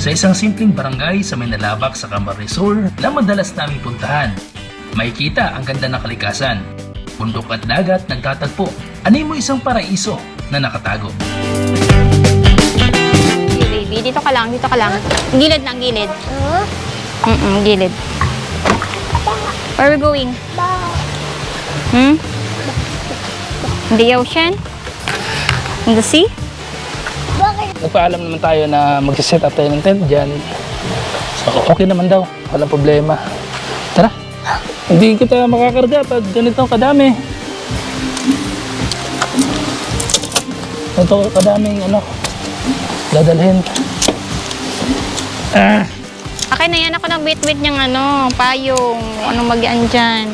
sa isang simpleng barangay sa Manalabak sa Camarines na madalas naming puntahan. Makikita ang ganda ng kalikasan. Bundok at dagat nagtatagpo. Anay mo isang paraiso na nakatago. Baby. Dito ka lang, dito ka lang. Gilid lang, gilid. Mm-mm, gilid. Where are we going? Hmm? In the ocean? In the sea? Nagpaalam naman tayo na mag-set up tayo ng tent dyan. So, okay naman daw. Walang problema. Tara. Hindi kita makakarga pag ganito kadami. Ito kadaming ano, dadalhin. Ah, Akin na yan ako ng bit-bit niyang ano, payong. Anong mag-aan dyan.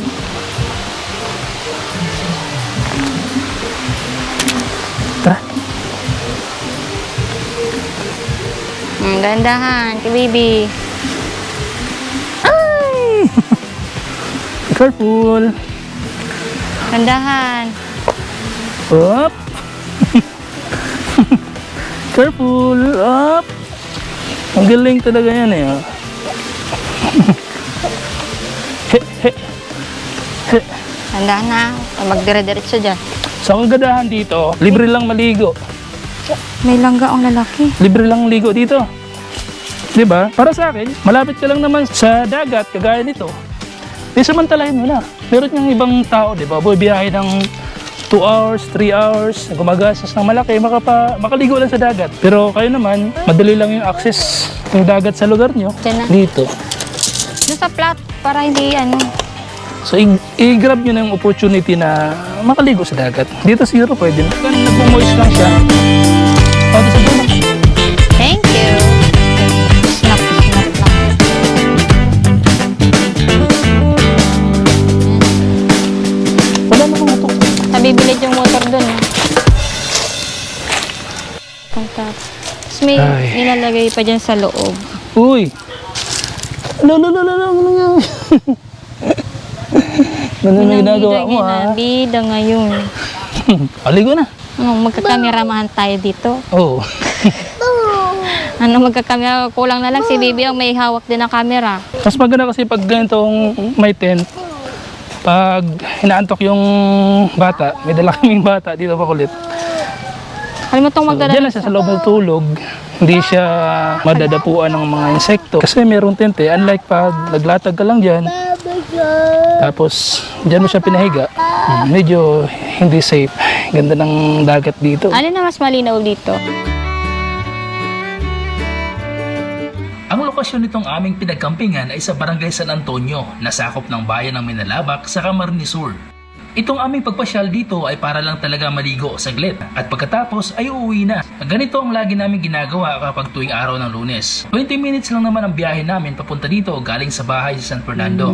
Mm, gandahan, kay baby. Ay! Careful. Gandahan. Up. Careful. Up. Ang galing talaga yan eh. oh. he, he. He. Gandahan na. Magdire-diretso dyan. Sa kagadahan dito, libre lang maligo. May langga ang lalaki. Libre lang ligo dito. 'Di ba? Para sa akin, malapit ka lang naman sa dagat kagaya nito. Di samantalahin mo na. Meron yung ibang tao, 'di ba? Boy, biyahe ng 2 hours, 3 hours, gumagastos ng malaki, makapa, makaligo lang sa dagat. Pero kayo naman, madali lang yung access ng dagat sa lugar nyo. Diyan na. Dito. Doon sa flat, para hindi ano. So, i- i-grab nyo na yung opportunity na makaligo sa dagat. Dito siguro pwede. Nagpo-moist lang siya. Pwede sa Tapos may Ay. nilalagay pa dyan sa loob. Uy! Ano, ano, ano, ano, ano, ano, ano na ginagawa mo, ha? Bida ngayon. Aligo na. Ano, magkakameramahan tayo dito. Oo. Ano, magkakamera, kulang na lang si Baby ang may hawak din ng camera. Mas maganda kasi pag ganitong may tent, pag hinaantok yung bata, may dala kaming bata dito pa kulit. Alam mo itong So, magdala diyan lang siya sa loob ng tulog. Hindi siya madadapuan ng mga insekto. Kasi meron tent eh. Unlike pag naglatag ka lang dyan, tapos dyan mo siya pinahiga, medyo hindi safe. Ganda ng dagat dito. Ano na mas malinaw dito? Ang lokasyon nitong aming pinagkampingan ay sa Barangay San Antonio, na sakop ng bayan ng Minalabak sa Camarines Sur. Itong aming pagpasyal dito ay para lang talaga maligo saglit at pagkatapos ay uuwi na. Ganito ang lagi namin ginagawa kapag tuwing araw ng lunes. 20 minutes lang naman ang biyahe namin papunta dito galing sa bahay sa San Fernando.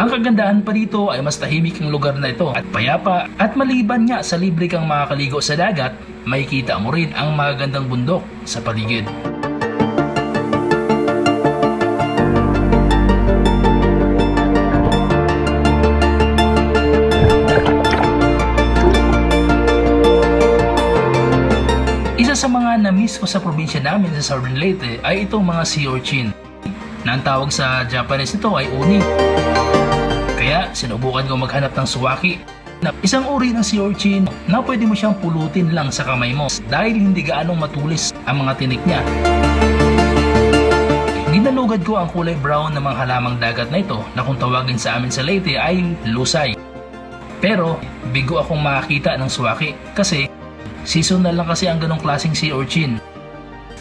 Ang kagandahan pa dito ay mas tahimik ang lugar na ito at payapa at maliban nga sa libre kang makakaligo sa dagat, makikita mo rin ang magagandang bundok sa paligid. Isa sa mga na-miss ko sa probinsya namin sa Southern Leyte ay itong mga sea urchin na ang tawag sa Japanese nito ay uni. Kaya sinubukan ko maghanap ng suwaki na isang uri ng sea urchin na pwede mo siyang pulutin lang sa kamay mo dahil hindi gaanong matulis ang mga tinik niya. Ginalugad ko ang kulay brown ng mga halamang dagat na ito na kung tawagin sa amin sa Leyte ay lusay. Pero bigo akong makakita ng suwaki kasi seasonal lang kasi ang ganong klaseng sea urchin.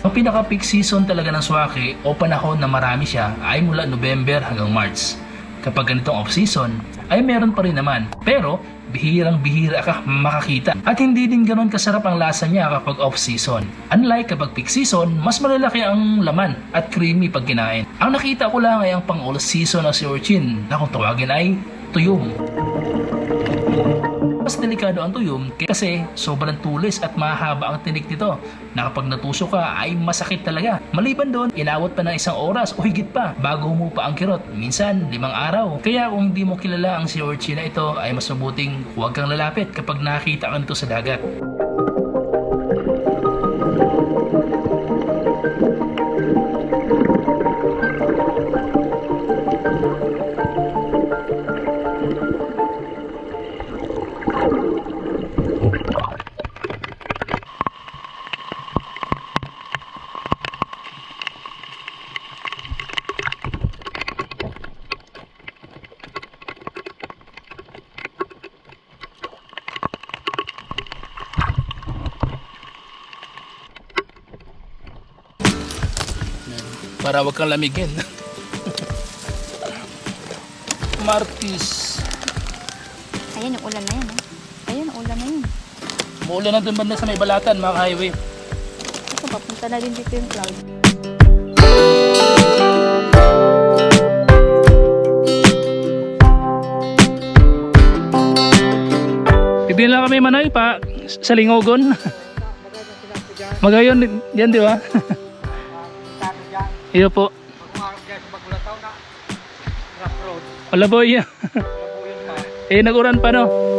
Ang pinaka-peak season talaga ng swake o panahon na marami siya ay mula November hanggang March. Kapag ganitong off-season ay meron pa rin naman pero bihirang bihira ka makakita at hindi din ganoon kasarap ang lasa niya kapag off-season. Unlike kapag peak season, mas malalaki ang laman at creamy pag kinain. Ang nakita ko lang ay ang pang all-season na si urchin na kung tawagin ay tuyong. Mas delikado ang tuyom kasi sobrang tulis at mahaba ang tinik nito na kapag natusok ka ay masakit talaga. Maliban doon, inawat pa ng isang oras o higit pa bago humupa ang kirot. Minsan, limang araw. Kaya kung hindi mo kilala ang sea urchin na ito ay mas mabuting huwag kang lalapit kapag nakita ka nito sa dagat. Para wag kang lamigin. Martis. Ayan yung ulan na yan. Oh. Ayun, ulan na yun. Muulan na dun banda sa may balatan, mga highway. Ito, papunta na din dito yung cloud. Bibigyan lang kami manay pa sa lingogon. Magayon yan, di ba? Iyo po. Wala boy. eh, naguran pa no.